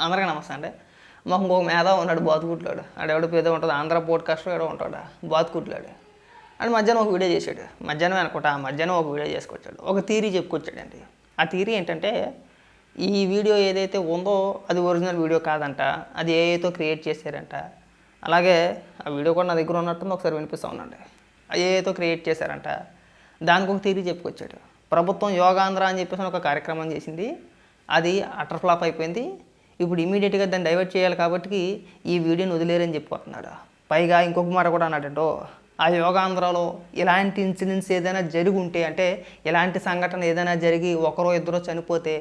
అందరికీ నమస్తే అండి. మాకు ఇంకొక మేధా ఉన్నాడు బాతుకుట్లాడు ఆడెవడో పేద ఉంటుంది ఆంధ్ర పోడ్కాస్ట్లో ఎవడో ఉంటాడు బాతుకుట్లాడు అండ్ మధ్యాహ్నం ఒక వీడియో చేశాడు. మధ్యాహ్నం అనుకుంటా ఆ మధ్యాహ్నం ఒక వీడియో చేసుకొచ్చాడు. ఒక థీరీ చెప్పుకొచ్చాడండి. ఆ థీరీ ఏంటంటే ఈ వీడియో ఏదైతే ఉందో అది ఒరిజినల్ వీడియో కాదంట అది ఏతో క్రియేట్ చేశారంట. అలాగే ఆ వీడియో కూడా నా దగ్గర ఉన్నట్టుంది ఒకసారి వినిపిస్తూ ఉండండి. ఏతో క్రియేట్ చేశారంట. దానికి ఒక థీరీ చెప్పుకొచ్చాడు. ప్రభుత్వం యోగాంధ్ర అని చెప్పేసి ఒక కార్యక్రమం చేసింది. అది అటర్ ఫ్లాప్ అయిపోయింది. ఇప్పుడు ఇమీడియట్గా దాన్ని డైవర్ట్ చేయాలి కాబట్టి ఈ వీడియోని వదిలేరని చెప్పిపోతున్నాడు పైగా ఇంకొక మాట కూడా అన్నాడంటో ఆ యోగాంధ్రలో ఇలాంటి ఇన్సిడెంట్స్ ఏదైనా జరిగి ఉంటే అంటే ఇలాంటి సంఘటన ఏదైనా జరిగి ఒకరో ఇద్దరో చనిపోతే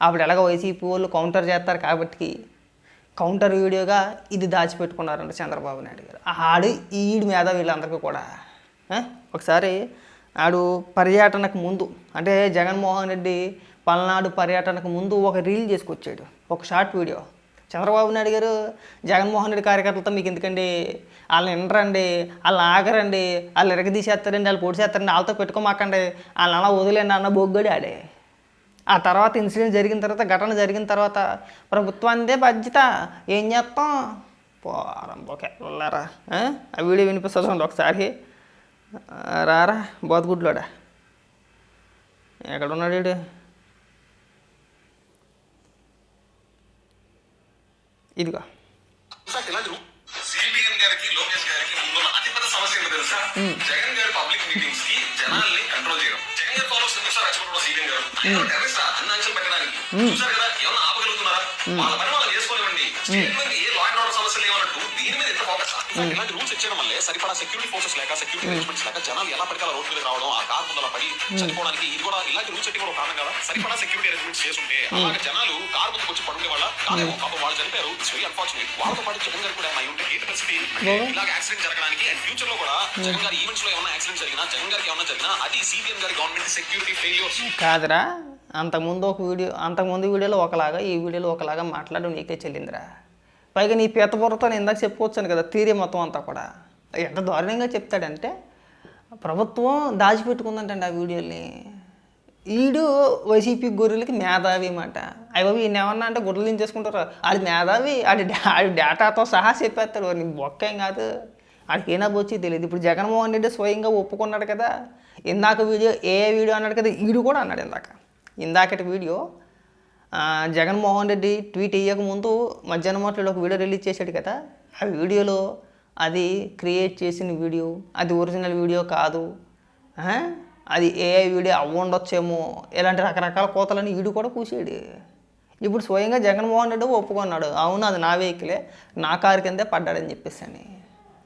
అప్పుడు ఎలాగ వైసీపీ వాళ్ళు కౌంటర్ చేస్తారు కాబట్టి కౌంటర్ వీడియోగా ఇది దాచిపెట్టుకున్నారంట చంద్రబాబు నాయుడు గారు. ఆడు ఈడు మీద వీళ్ళందరికీ కూడా. ఒకసారి ఆడు పర్యటనకు ముందు అంటే జగన్మోహన్ రెడ్డి పల్నాడు పర్యటనకు ముందు ఒక రీల్ చేసుకొచ్చాడు. ఒక షార్ట్ వీడియో. చంద్రబాబు నాయుడు గారు జగన్మోహన్ రెడ్డి కార్యకర్తలతో మీకు ఎందుకండి? వాళ్ళని వినరండి వాళ్ళని ఆగరండి వాళ్ళు ఎరగదీసేస్తారండి వాళ్ళు పొడిచేస్తారండి వాళ్ళతో పెట్టుకోమాకండి. వాళ్ళని అలా వదిలేండి అన్న బొగ్గడి ఆడే. ఆ తర్వాత ఇన్సిడెంట్ జరిగిన తర్వాత ఘటన జరిగిన తర్వాత ప్రభుత్వానిదే బాధ్యత. ఏం చేస్తాం? పోరం వెళ్ళారా ఆ? వీడియో వినిపిస్తుంది అండి ఒకసారి. రారా బోతగుడ్లోడా ఎక్కడ ఉన్నాడు వీడు ఇదిగో ఇన్ఫాక్ట్ ఇలాంటి సిబిఎన్ గారికి లోకేష్ గారికి ముందున్న అతిపెద్ద సమస్య ఏంటో తెలుసా? జగన్ గారి పబ్లిక్ మీటింగ్స్కి జనాల్ని కంట్రోల్ చేయడం. జగన్ గారి ఫాలోవర్స్ ఎందుకు సార్ రెచ్చగొట్టడం సిబిఎన్ గారు. ఆయన టెర్రరిస్ట్ అన్ని ఆంక్షలు పెట్టడానికి. చూసారు కదా ఏమన్నా ఆపగలుగుతున్నారా? వాళ్ళ పని వాళ్ళు చేసుకోనివ్వండి ఇలాంటి రూల్స్ ఇచ్చడం వల్లే సరిపడా సెక్యూరిటీ ఫోర్సెస్ లేక సెక్యూరిటీ అరేంజ్మెంట్స్ లేక జనాలు ఎలా పడితే రోడ్డు మీద రావడం ఆ కార్ ముందర పడి చనిపోవడానికి ఇది కూడా ఇలాంటి రూల్స్ ఎట్టి కూడా కారణం కదా. సరిపడా సెక్యూరిటీ అరేంజ్మెంట్స్ చేస్తుంటే అలాగే జనాలు కార్ ముందుకు వచ్చి పడుకునే వాళ్ళ పాపం వాళ్ళు చనిపోయారు. ఇట్స్ వెరీ అన్ఫార్చునేట్ వాళ్ళతో పాటు జగన్ గారు కూడా అయి ఉంటే ఏంటి పరిస్థితి? ఇలాగ యాక్సిడెంట్ జరగడానికి అండ్ ఫ్యూచర్లో కూడా జగన్ గారి ఈవెంట్స్లో ఏమైనా యాక్సిడెంట్ జరిగినా జగన్ గారికి ఏమైనా జరిగినా అది సిబిఎం గారి గవర్నమెంట్ సెక్యూరిటీ ఫెయిల్యూర్స్ కాదురా అంతకుముందు ఒక వీడియో అంతకుముందు వీడియోలో ఒకలాగా ఈ వీడియోలో ఒకలాగా మాట్లాడడం నీకే చెల్లిందిరా. పైగా నీ పీతపూర్వతో నేను ఇందాక చెప్పుకోవచ్చాను కదా థీరీ మొత్తం అంతా కూడా. ఎంత దారుణంగా చెప్తాడంటే ప్రభుత్వం దాచిపెట్టుకుందంటండి ఆ వీడియోని ఈడు వైసీపీ గొర్రెలకి మేధావి మాట అయ్యో బాబు ఈయన ఏమన్నా అంటే గొర్రెలు దించేసుకుంటారు? ఆడి మేధావి ఆడి ఆడి డేటాతో సహా చెప్పేస్తాడు. నీ బొక్కేం కాదు. ఆడికి ఏనా వచ్చి తెలియదు. ఇప్పుడు జగన్మోహన్ రెడ్డి స్వయంగా ఒప్పుకున్నాడు కదా ఇందాక వీడియో ఏ వీడియో అన్నాడు కదా ఈడు కూడా అన్నాడు ఇందాక. ఇందాకటి వీడియో జగన్మోహన్ రెడ్డి ట్వీట్ అయ్యక ముందు మధ్యాహ్నం మాటలు ఒక వీడియో రిలీజ్ చేశాడు కదా ఆ వీడియోలో అది క్రియేట్ చేసిన వీడియో అది ఒరిజినల్ వీడియో కాదు. అది ఏఐ వీడియో అవ్వండొచ్చేమో ఇలాంటి రకరకాల కోతలని వీడు కూడా కూసాడు ఇప్పుడు స్వయంగా జగన్మోహన్ రెడ్డి ఒప్పుకున్నాడు. అవును అది నా వెహికలే నా కారు కిందే పడ్డాడని చెప్పేసి అని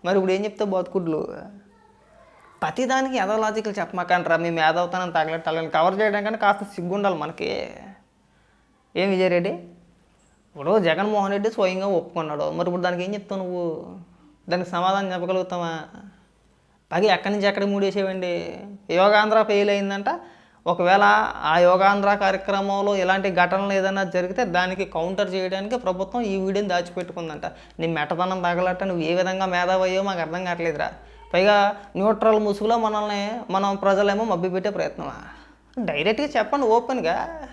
మరి ఇప్పుడు ఏం చెప్తావు బతుకుడ్లు? ప్రతిదానికి ఏదో లాజికల్ చెప్పమాకంటారా మీ మేధవుతానని తగలెట్టాలని. కవర్ చేయడానికన్నా కాస్త సిగ్గుండాలి మనకి. ఏం విజయరెడ్డి? ఇప్పుడు జగన్మోహన్ రెడ్డి స్వయంగా ఒప్పుకున్నాడు. మరి ఇప్పుడు దానికి ఏం చెప్తావు నువ్వు? దానికి సమాధానం చెప్పగలుగుతావా? పైగా ఎక్కడి నుంచి ఎక్కడికి మూడేసేవండి? యోగాంధ్ర ఫెయిల్ అయిందంట. ఒకవేళ ఆ యోగాంధ్ర కార్యక్రమంలో ఇలాంటి ఘటనలు ఏదైనా జరిగితే దానికి కౌంటర్ చేయడానికి ప్రభుత్వం ఈ వీడియోని దాచిపెట్టుకుందంట. నీ మెట్టదనం తగలట నువ్వు ఏ విధంగా మేధావయ్యో మాకు అర్థం కావట్లేదురా. పైగా న్యూట్రల్ ముసుగులో మనల్ని మనం ప్రజలేమో మభ్యపెట్టే ప్రయత్నమా? డైరెక్ట్గా చెప్పండి ఓపెన్గా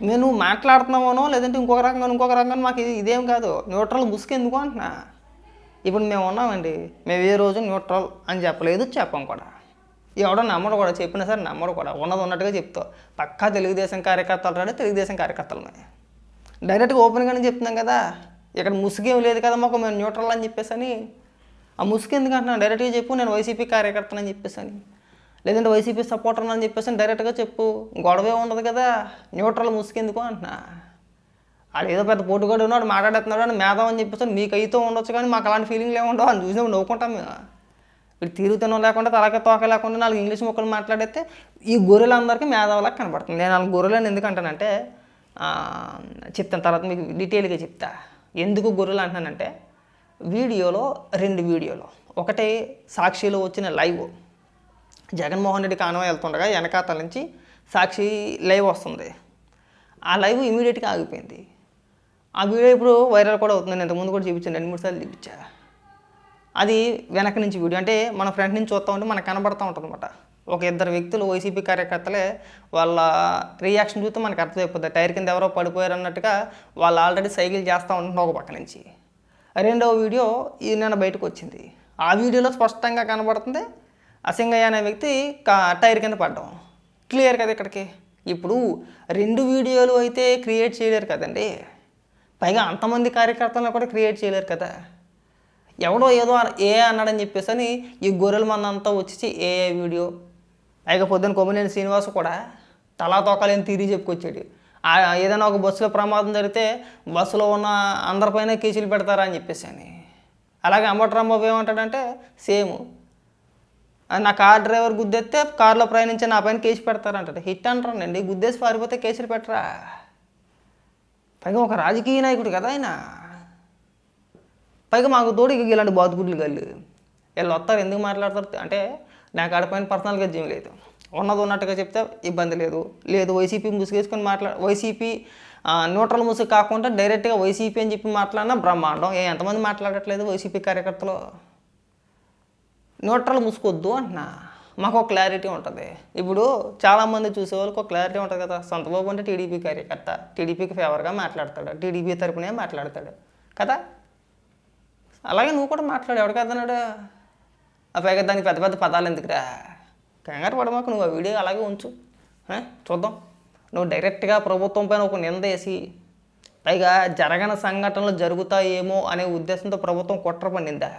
నేను మాట్లాడుతున్నామోనో మాట్లాడుతున్నామనో లేదంటే ఇంకొక రకంగా ఇంకొక రకంగా మాకు ఇది ఇదేం కాదు. న్యూట్రల్ ముసుగు ఎందుకు అంటున్నా? ఇప్పుడు మేము ఉన్నామండి. మేము ఏ రోజు న్యూట్రల్ అని చెప్పలేదు చెప్పం కూడా. ఎవడో నమ్మడు కూడా చెప్పినా సరే నమ్మడు కూడా. ఉన్నది ఉన్నట్టుగా చెప్తావు. పక్కా తెలుగుదేశం కార్యకర్తలు రాడే తెలుగుదేశం కార్యకర్తలమే. డైరెక్ట్గా ఓపెన్గానే చెప్తున్నాం కదా ఇక్కడ ముసుగేం లేదు కదా మాకు మేము న్యూట్రల్ అని చెప్పేసి అని ఆ ముసుగు ఎందుకు అంటున్నాను డైరెక్ట్గా చెప్పు నేను వైసీపీ కార్యకర్తను అని చెప్పేసి అని లేదంటే వైసీపీ సపోర్టర్ అని చెప్పేసి డైరెక్ట్గా చెప్పు. గొడవే ఉండదు కదా. న్యూట్రల్ ముసుకెందుకు అంటున్నా. వాడు ఏదో పెద్ద పోటుగాడు ఉన్నాడు మాట్లాడుతున్నాడు అని మేధాం అని చెప్పేసి మీకు అయితే ఉండొచ్చు కానీ మాకు అలాంటి ఫీలింగ్లు ఏమి అని చూసినప్పుడు నవ్వుకుంటాం మేము. ఇప్పుడు తిరుగుతనం లేకుండా తలక తోక లేకుండా నాలుగు ఇంగ్లీష్ మొక్కలు మాట్లాడితే ఈ గొర్రెలందరికీ మేధావులా కనబడుతుంది. నేను నాలుగు గొర్రెలను ఎందుకంటానంటే చెప్తాను తర్వాత మీకు డీటెయిల్గా చెప్తా. ఎందుకు గొర్రెలు అంటున్నానంటే వీడియోలో రెండు వీడియోలు. ఒకటి సాక్షిలో వచ్చిన లైవ్. జగన్మోహన్ రెడ్డి కానవ వెళ్తుండగా వెనకాతల నుంచి సాక్షి లైవ్ వస్తుంది. ఆ లైవ్ ఇమీడియట్గా ఆగిపోయింది. ఆ వీడియో ఇప్పుడు వైరల్ కూడా అవుతుంది. నేను ఇంతకుముందు కూడా చూపించాను. రెండు మూడు సార్లు చూపించా. అది వెనక నుంచి వీడియో. అంటే మన ఫ్రంట్ నుంచి చూస్తూ ఉంటే మనకు కనబడుతూ ఉంటుంది అనమాట ఒక ఇద్దరు వ్యక్తులు వైసీపీ కార్యకర్తలే వాళ్ళ రియాక్షన్ చూస్తే మనకు అర్థమైపోతుంది టైర్ కింద ఎవరో పడిపోయారు అన్నట్టుగా వాళ్ళు ఆల్రెడీ సైకిల్ చేస్తూ ఉంటున్నారు ఒక పక్క నుంచి. రెండవ వీడియో ఈ నిన్న బయటకు వచ్చింది. ఆ వీడియోలో స్పష్టంగా కనబడుతుంది. అసింగయ్య అనే వ్యక్తి కా టైర్ కింద పడ్డం. క్లియర్ కదా ఇక్కడికి? ఇప్పుడు రెండు వీడియోలు అయితే క్రియేట్ చేయలేరు కదండి. పైగా అంతమంది కార్యకర్తలను కూడా క్రియేట్ చేయలేరు కదా. ఎవడో ఏదో ఏ అన్నాడని చెప్పేసి అని ఈ గొర్రెల మందంతా అంతా వచ్చి ఏ వీడియో. పైగా పొద్దున్న కొమ్మినేని శ్రీనివాస్ కూడా తలా తోకలేని తీరి చెప్పుకొచ్చాడు. ఏదైనా ఒక బస్సులో ప్రమాదం జరిగితే బస్సులో ఉన్న అందరిపైన కేసులు పెడతారా అని చెప్పేసి అని అలాగే అంబటరాంబాబు ఏమంటాడంటే సేమ్ నా కార్ డ్రైవర్ గుద్దెత్తే కార్లో ప్రయాణించి నా పైన కేసు పెడతారంట హిట్ అంటారండి. గుద్దేసి పారిపోతే కేసులు పెట్టరా? పైగా ఒక రాజకీయ నాయకుడు కదా ఆయన. పైగా మాకు తోడు ఇక ఇలాంటి బాతుగుడ్లు గల్లు. వీళ్ళు వస్తారు ఎందుకు మాట్లాడతారు? అంటే నాకు ఆడపైన పర్సనల్గా జీవం లేదు. ఉన్నది ఉన్నట్టుగా చెప్తే ఇబ్బంది లేదు. లేదు వైసీపీ ముసుగేసుకొని మాట్లా వైసీపీ న్యూట్రల్ ముసుగు కాకుండా డైరెక్ట్గా వైసీపీ అని చెప్పి మాట్లాడినా బ్రహ్మాండం. ఏ ఎంతమంది మాట్లాడట్లేదు వైసీపీ కార్యకర్తలు? న్యూట్రల్ మూసుకోవద్దు అంటున్నా. మాకు ఒక క్లారిటీ ఉంటుంది. ఇప్పుడు చాలామంది చూసే వాళ్ళకి ఒక క్లారిటీ ఉంటుంది కదా. సొంతబాబు అంటే టీడీపీ కార్యకర్త. టీడీపీకి ఫేవర్గా మాట్లాడతాడు. టీడీపీ తరపునే మాట్లాడతాడు. కదా? అలాగే నువ్వు కూడా మాట్లాడు. ఎవడు అర్థనాడు ఆ పైగా దానికి పెద్ద పెద్ద పదాలు ఎందుకురా? కంగారు పడమాకు నువ్వు ఆ వీడియో అలాగే ఉంచు. చూద్దాం. నువ్వు డైరెక్ట్గా ప్రభుత్వం పైన ఒక నింద వేసి పైగా జరగని సంఘటనలు జరుగుతాయేమో అనే ఉద్దేశంతో ప్రభుత్వం కుట్ర పండిందా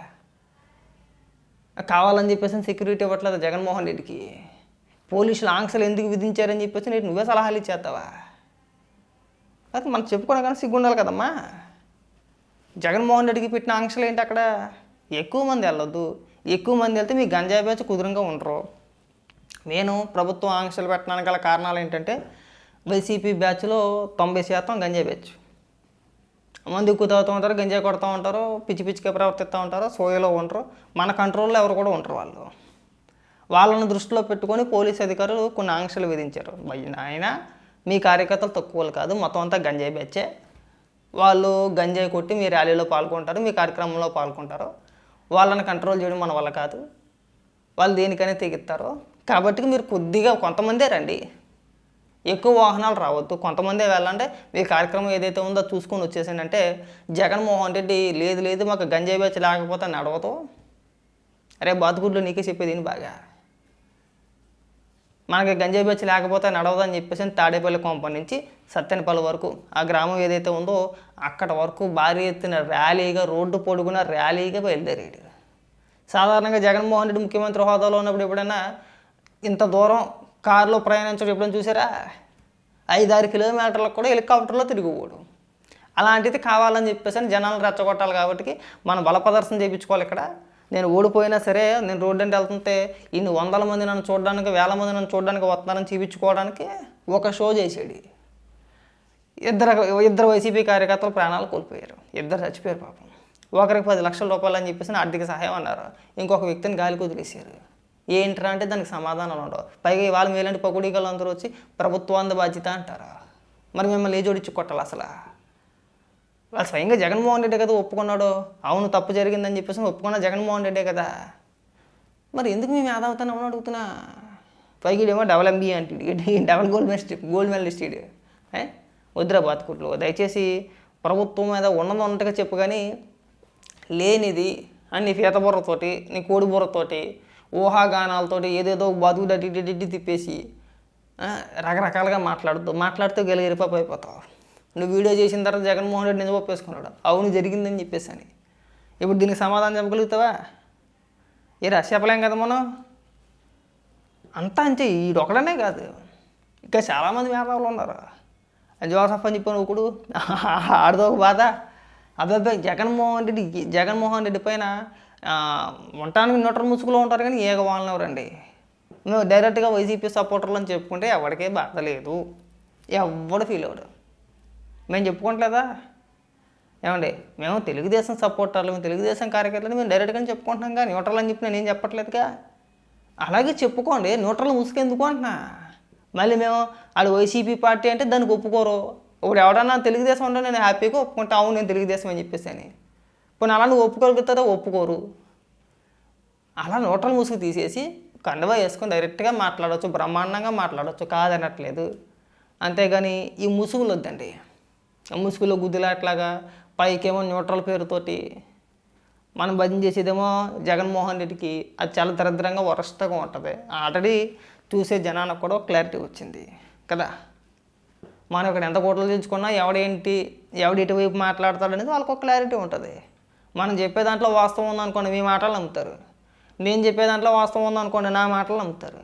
కావాలని చెప్పేసి సెక్యూరిటీ ఇవ్వట్లేదు జగన్మోహన్ రెడ్డికి. పోలీసులు ఆంక్షలు ఎందుకు విధించారని చెప్పేసి నేను నువ్వే సలహాలు ఇచ్చేస్తావా? అది మనం చెప్పుకోవడం కానీ సిగ్గుండాలి కదమ్మా. జగన్మోహన్ రెడ్డికి పెట్టిన ఆంక్షలు ఏంటి అక్కడ? ఎక్కువ మంది వెళ్ళొద్దు. ఎక్కువ మంది వెళ్తే మీ గంజాయి బ్యాచ్ కుదురంగా ఉండరు. నేను ప్రభుత్వం ఆంక్షలు పెట్టడానికి గల కారణాలు ఏంటంటే వైసీపీ బ్యాచ్లో తొంభై శాతం గంజాయి బ్యాచ్. మంది ఎక్కువ తాగుతూ ఉంటారు గంజాయి కొడుతూ ఉంటారు పిచ్చి పిచ్చిగా ప్రవర్తిస్తూ ఉంటారు సోయలో ఉంటారు మన కంట్రోల్లో ఎవరు కూడా ఉంటారు వాళ్ళు. వాళ్ళని దృష్టిలో పెట్టుకొని పోలీస్ అధికారులు కొన్ని ఆంక్షలు విధించారు. ఆయన మీ కార్యకర్తలు తక్కువ వాళ్ళు కాదు మొత్తం అంతా గంజాయి బెచ్చే వాళ్ళు గంజాయి కొట్టి మీ ర్యాలీలో పాల్గొంటారు మీ కార్యక్రమంలో పాల్గొంటారు. వాళ్ళని కంట్రోల్ చేయడం మన వల్ల కాదు. వాళ్ళు దేనికైనా తెగిస్తారు. కాబట్టి మీరు కొద్దిగా కొంతమందే రండి. ఎక్కువ వాహనాలు రావద్దు. కొంతమందే వెళ్ళండి. మీ కార్యక్రమం ఏదైతే ఉందో చూసుకొని వచ్చేసింది అంటే జగన్మోహన్ రెడ్డి లేదు లేదు మాకు గంజాయి బ్యాచ్ లేకపోతే నడవదు. అరే బాతుగుడ్లు నీకే చెప్పేది బాగా? మనకి గంజాయి బ్యాచ్ లేకపోతే నడవదని చెప్పేసి తాడేపల్లి కొంప నుంచి సత్తెనపల్లి వరకు ఆ గ్రామం ఏదైతే ఉందో అక్కడ వరకు భారీ ఎత్తున ర్యాలీగా రోడ్డు పొడుగున ర్యాలీగా బయలుదేరాడు. సాధారణంగా జగన్మోహన్ రెడ్డి ముఖ్యమంత్రి హోదాలో ఉన్నప్పుడు ఎప్పుడైనా ఇంత దూరం కారులో ప్రయాణించడం ఎప్పుడైనా చూసారా? ఐదారు కిలోమీటర్లకు కూడా హెలికాప్టర్లో తిరిగిపోడు అలాంటిది కావాలని చెప్పేసి అని జనాలను రెచ్చగొట్టాలి కాబట్టి మనం బల ప్రదర్శన చేయించుకోవాలి ఇక్కడ. నేను ఓడిపోయినా సరే నేను రోడ్డు అంటే వెళ్తుంటే ఇన్ని వందల మంది నన్ను చూడడానికి వేల మంది నన్ను చూడడానికి వస్తున్నారని చూపించుకోవడానికి ఒక షో చేసాడు. ఇద్దరు ఇద్దరు వైసీపీ కార్యకర్తలు ప్రాణాలు కోల్పోయారు. ఇద్దరు చచ్చిపోయారు పాపం. ఒకరికి పది లక్షల రూపాయలు అని చెప్పేసి ఆర్థిక సహాయం అన్నారు. ఇంకొక వ్యక్తిని గాలికి కుదిలేశారు ఏంట్రా అంటే దానికి సమాధానం ఉండవు. పైగా ఇవాళ మీలాంటి పకుడీకలు అందరూ వచ్చి ప్రభుత్వాంద బాధ్యత అంటారు? మరి మిమ్మల్ని ఏ జోడించి కొట్టాలి అసలు? వాళ్ళు స్వయంగా జగన్మోహన్ రెడ్డి కదా ఒప్పుకున్నాడు. అవును తప్పు జరిగిందని చెప్పేసి ఒప్పుకున్న జగన్మోహన్ రెడ్డే కదా. మరి ఎందుకు మేము ఆదావుతాను అడుగుతున్నా? పైకి ఏమో డబల్ ఎంబీ అంటే డబల్ గోల్డ్ మెస్ట్ గోల్డ్ మెడలిస్ట్ ఈడు. ఏ? వద్దురా బాతుకుట్లు. దయచేసి ప్రభుత్వం మీద ఉన్నది ఉన్నట్టుగా చెప్పు కానీ లేనిది అని నీ పీత బుర్రతోటి నీ కోడి బుర్రతోటి ఊహాగానాలతోటి ఏదేదో బతుకు డడ్డి డడ్డి తిప్పేసి రకరకాలుగా మాట్లాడుతూ మాట్లాడితే గెలిగిరిపాపు అయిపోతావు. నువ్వు వీడియో చేసిన తర్వాత జగన్మోహన్ రెడ్డి నిజం ఒప్పేసుకున్నాడు? అవును జరిగిందని చెప్పేసి అని ఇప్పుడు దీనికి సమాధానం చెప్పగలుగుతావా? ఏరా చెప్పలేం కదా మనం? అంతా అంతే ఈడొకడనే కాదు. ఇంకా చాలామంది వ్యాపారులు ఉన్నారు. జోసఫ్ అని చెప్పిన ఒకడు ఆడదో ఒక బాధ. అబ్బాయి జగన్మోహన్ రెడ్డి జగన్మోహన్ రెడ్డి పైన ఉండటానికి నోటర్ ముసుగులో ఉంటారు కానీ ఏగ వాళ్ళనవరండి మేము డైరెక్ట్గా వైసీపీ సపోర్టర్లు అని చెప్పుకుంటే ఎవరికే బాధ లేదు. ఎవడు ఫీల్ అవడు మేము చెప్పుకోవట్లేదా? ఏమండి మేము తెలుగుదేశం సపోర్టర్లు మేము తెలుగుదేశం కార్యకర్తలు మేము డైరెక్ట్గా చెప్పుకుంటున్నాం కానీ న్యూట్రల్ అని చెప్పి నేను ఏం చెప్పట్లేదుగా? అలాగే చెప్పుకోండి న్యూట్రల్ ముసుకెందుకు అంటున్నా? మళ్ళీ మేము వాళ్ళు వైసీపీ పార్టీ అంటే దానికి ఒప్పుకోరు. ఇప్పుడు ఎవడన్నా తెలుగుదేశం ఉంటే నేను హ్యాపీగా ఒప్పుకుంటా అవును నేను తెలుగుదేశం అని చెప్పేసి అని. పోనీ అలా నువ్వు ఒప్పుకోగలుగుతారో ఒప్పుకోరు. అలా న్యూట్రల్ ముసుగు తీసేసి కండువా వేసుకొని డైరెక్ట్గా మాట్లాడవచ్చు బ్రహ్మాండంగా మాట్లాడవచ్చు కాదనట్లేదు. అంతేగాని ఈ ముసుగులు వద్దండి. ఆ ముసుగులో గుద్దులాట్లాగా పైకేమో న్యూట్రల్ పేరుతోటి మనం భజన చేసేదేమో జగన్మోహన్ రెడ్డికి అది చాలా దరిద్రంగా వరస్ట్గా ఉంటుంది. ఆల్రెడీ చూసే జనానికి కూడా క్లారిటీ వచ్చింది కదా. మనం ఇక్కడ ఎంత కోట్లు తెచ్చుకున్నా ఎవడేంటి ఎవడు ఇటువైపు మాట్లాడతాడు అనేది వాళ్ళకి ఒక క్లారిటీ ఉంటుంది. మనం చెప్పే దాంట్లో వాస్తవం ఉందనుకోండి మీ మాటలు నమ్ముతారు. నేను చెప్పే దాంట్లో వాస్తవం ఉందనుకోండి నా మాటలు నమ్ముతారు.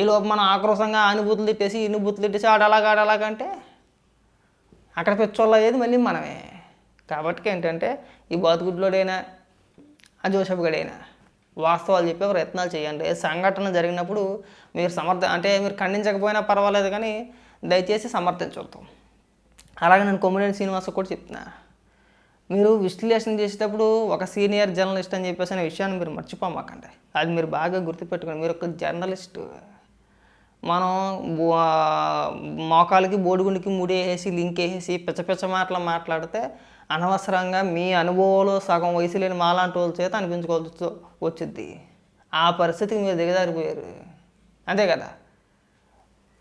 ఈలోపు మనం ఆక్రోశంగా అనుభూతులు తిట్టేసి ఇనుభూతులు తిట్టేసి ఆడలాగా ఆడలాగంటే అక్కడ పెచ్చోళ్ళు అయ్యేది మళ్ళీ మనమే. కాబట్టి ఏంటంటే ఈ బాతుగుడ్లోడైనా ఆ జోసఫ్ గడైనా వాస్తవాలు చెప్పే ప్రయత్నాలు చేయండి. సంఘటన జరిగినప్పుడు మీరు సమర్థ అంటే మీరు ఖండించకపోయినా పర్వాలేదు కానీ దయచేసి సమర్థించవద్దు. అలాగే నేను కొమ్మిడేని శ్రీనివాస్ కూడా చెప్తున్నా. మీరు విశ్లేషణ చేసేటప్పుడు ఒక సీనియర్ జర్నలిస్ట్ అని చెప్పేసి అనే విషయాన్ని మీరు మర్చిపోమాకండి. అది మీరు బాగా గుర్తుపెట్టుకోండి. మీరు ఒక జర్నలిస్ట్. మనం మోకాలకి బోడిగుండికి ముడేసి లింక్ వేసి పిచ్చ పిచ్చ మాటలు మాట్లాడితే అనవసరంగా మీ అనుభవంలో సగం వయసు లేని మాలాంటి వాళ్ళ చేత అనిపించుకోవాల్సి వచ్చింది ఆ పరిస్థితికి మీరు దిగజారిపోయారు. అంతే కదా?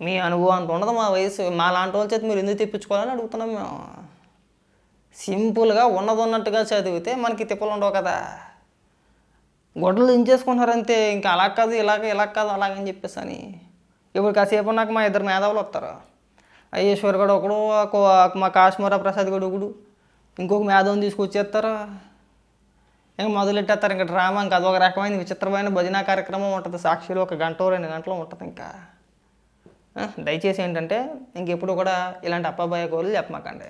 మీ అనుభవం అంత ఉండదు. మా వయసు మా లాంటి వాళ్ళ చేత మీరు ఎందుకు తెప్పించుకోవాలని అడుగుతున్నాం మేము. సింపుల్గా ఉన్నది ఉన్నట్టుగా చదివితే మనకి తిప్పలు ఉండవు కదా. గొడ్డలు దించేసుకుంటారు అంతే ఇంకా అలా కాదు ఇలాగ ఇలా కాదు అలాగని చెప్పేసి అని ఇప్పుడు కాసేపు నాకు మా ఇద్దరు మేధావులు వస్తారు. అయ్యేశ్వర్ గడు ఒకడు మా కాశ్మీర ప్రసాద్ గడు ఒకడు ఇంకొక మేధావుని తీసుకొచ్చేస్తారు. ఇంకా మొదలెట్టేస్తారు ఇంకా డ్రామా ఇంకా అదొక రకమైన విచిత్రమైన భజన కార్యక్రమం ఉంటుంది. సాక్షిలో ఒక గంట రెండు గంటలు ఉంటుంది ఇంకా. దయచేసి ఏంటంటే ఇంకెప్పుడు కూడా ఇలాంటి అప్పాబాయ గోళ్ళు చెప్పమాకండి.